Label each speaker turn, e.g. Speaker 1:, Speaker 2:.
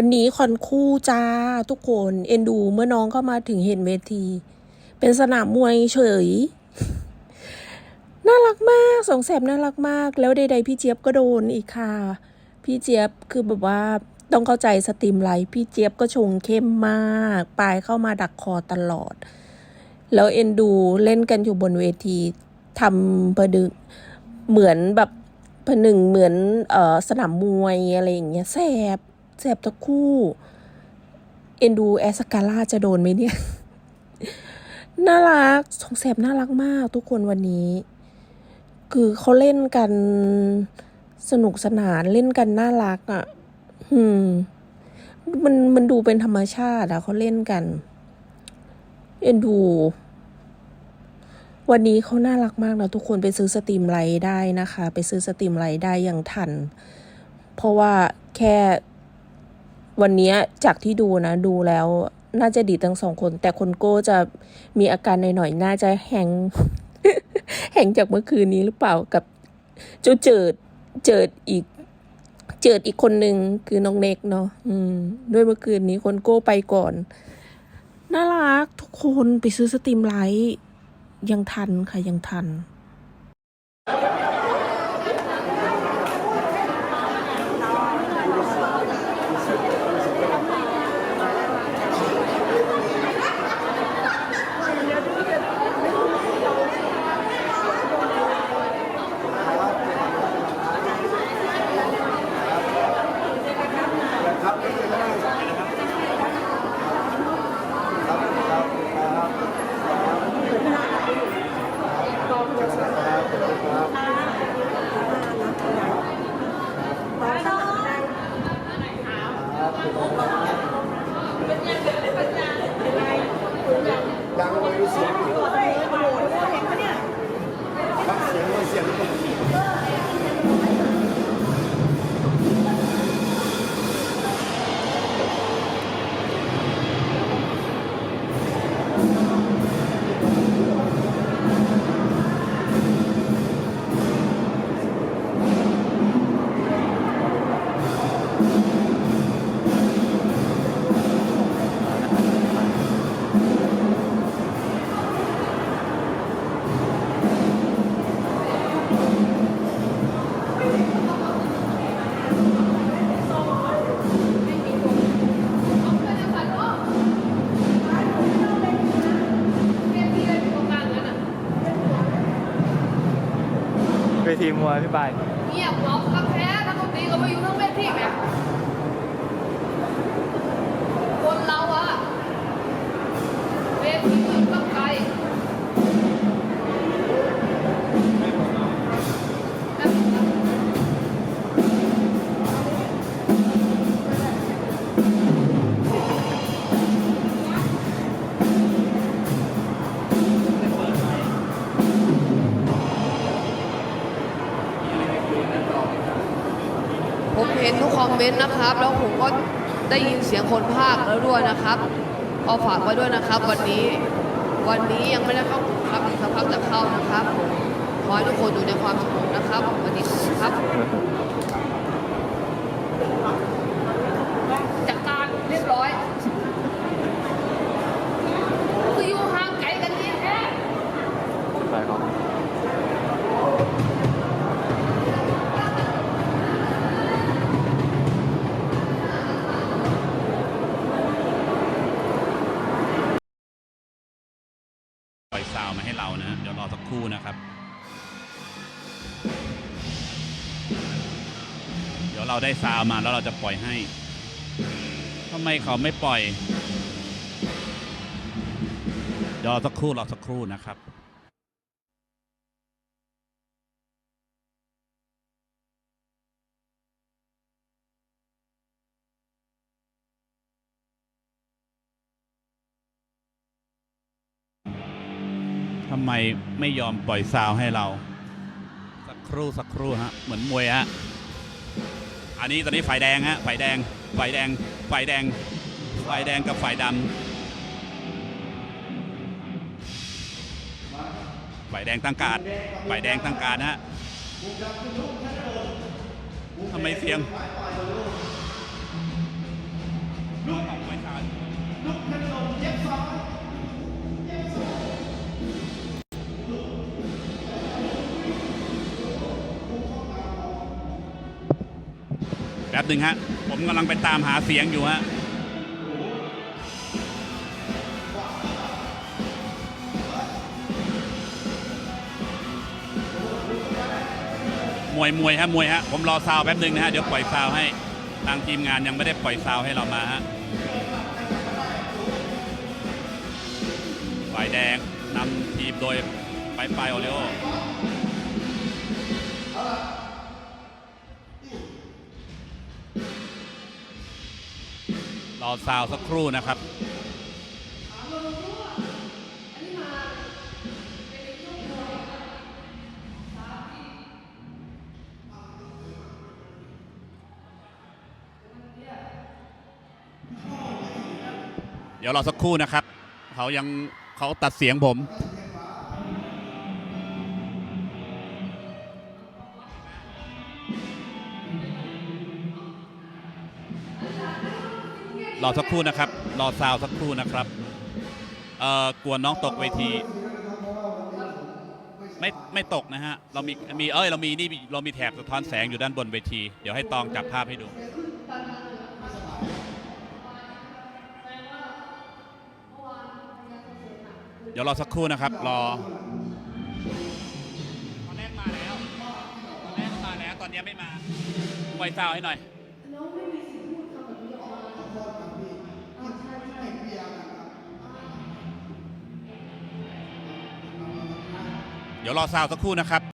Speaker 1: วันนี้คอนคู่จ้าทุกคนเอ็นดูเมื่อน้องเข้ามาถึงเห็นเวที เป็นสนามมวยเฉย น่ารักมากสองแสบน่ารักมาก แล้วใดๆพี่เจี๊ยบก็โดนอีกค่ะ พี่เจี๊ยบคือแบบว่าต้องเข้าใจสตรีมไลฟ์พี่เจี๊ยบก็ชงเข้มมากปลายเข้ามาดักคอตลอด แล้วเอ็นดูเล่นกันอยู่บนเวทีทำประดึกเหมือนแบบประหนึ่งเหมือนเออสนามมวยอะไรอย่างเงี้ยแสบ แสบทั้งคู่ เอ็นดูแอสกาล่าจะโดนไหมเนี่ย น่ารักสองแสบน่ารักมากทุกคนวันนี้ คือเขาเล่นกันสนุกสนานเล่นกันน่ารักอะ่ะ อืม มันมันดูเป็นธรรมชาติอะเขาเล่นกัน เอ็นดู วันนี้เขาน่ารักมากนะทุกคนไปซื้อสตรีมไลท์ได้นะคะ ไปซื้อสตรีมไลท์ได้อย่างทัน เพราะว่าแค่ วันนี้จากที่ดูนะดูแล้วน่าจะดีทั้งสองคน แต่คนโก้จะมีอาการหน่อยๆน่าจะแหงแหงจากเมื่อคืนนี้หรือเปล่ากับเจ้าเจิดเจิดอีก เจิดอีกคนหนึ่งคือน้องเน็กเนาะอืม ด้วยเมื่อคืนนี้คนโก้ไปก่อน น่ารักทุกคนไปซื้อสตรีมไลท์ยังทันค่ะยังทัน
Speaker 2: ทีมวยพี่บาย
Speaker 3: เงียบเหงากระแพ้นักดนตรีก็ไม่อยู่ทั้งเวทีแห ผมเห็นทุกคอมเมนต์นะครับ แล้วผมก็ได้ยินเสียงคนภาคแล้วด้วยนะครับเอาฝากไว้ด้วยนะครับ วันนี้ วันนี้ยังไม่ได้เข้าครับอีกสักพักจะเข้านะครับผมขอให้ทุกคนอยู่ในความสงบ
Speaker 2: ป
Speaker 4: ล่อยซาวมาให้เรานะ เดี๋ยวรอสักครู่นะครับ เดี๋ยวเราได้ซาวมาแล้วเราจะปล่อยให้ทำไมเขาไม่ปล่อย เดี๋ยวรอสักครู่รอสักครู่นะครับ ทำไมไม่ยอมปล่อยซาวให้เรา สักครู่สักครู่ฮะเหมือนมวยฮะอันนี้ตอนนี้ฝ่ายแดงฮะฝ่ายแดงฝ่ายแดงฝ่ายแดงฝ่ายแดงกับฝ่ายดำฝ่ายแดงตั้งการฝ่ายแดงตั้งการฮะทำไมเสียง หนึ่งฮะ ผมกำลังไปตามหาเสียงอยู่ฮะมวยมวยฮะมวยฮะผมรอซาวแป๊บหนึ่งนะฮะเดี๋ยวปล่อยซาวให้ทางทีมงานยังไม่ได้ปล่อยซาวให้เรามาฮะฝ่ายแดงนำทีมโดยไปไปโอเลโอ อซาวสักครู่นะครับเดี๋ยวรอสักครู่นะครับ เขายังเขาตัดเสียงผม รอสักครู่นะครับ รอซาวสักครู่นะครับ เอ่อกลัวน้องตกเวที ไม่ไม่ตกนะฮะ เรามีมีเอ้ยเรามีนี่เรามีแถบสะท้อนแสงอยู่ด้านบนเวที เดี๋ยวให้ตองจับภาพให้ดู เดี๋ยวรอสักครู่นะครับ รอตอนแรกมาแล้วตอนแรกมาแล้วตอนนี้ไม่มาปล่อยซาวให้หน่อย เดี๋ยวรอซาวสักครู่นะครับ